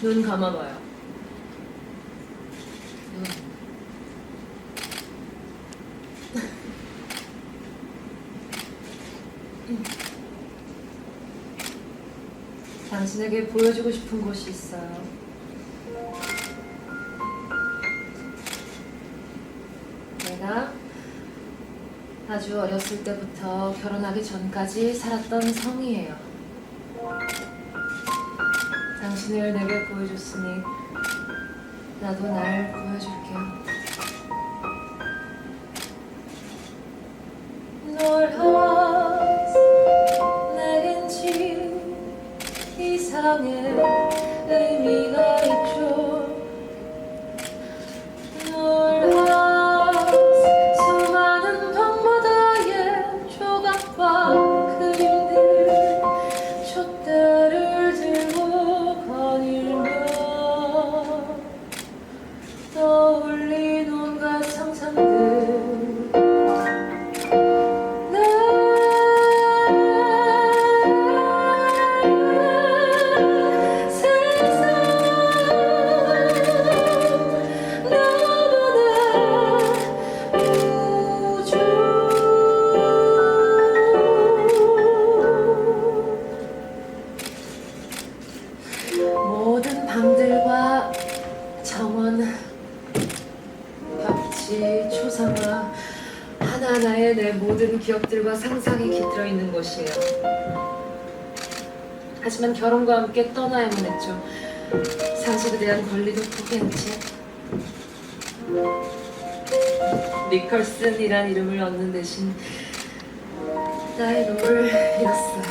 눈 감아봐요. 눈. 당신에게 보여주고 싶은 곳이 있어요. 내가 아주 어렸을 때부터 결혼하기 전까지 살았던 성이에요. 당신을 내게 보여줬으니 나도 날 보여줄게요. 널 하스 내겐 진 이상의 의미가 있죠. 그림들 촛대를 벽지 초상화 하나하나에 내 모든 기억들과 상상이 깃들어 있는 곳이에요. 하지만 결혼과 함께 떠나야만 했죠. 상속에 대한 권리도 포기한 채 니컬슨이란 이름을 얻는 대신 나의 롤을 잃었어요.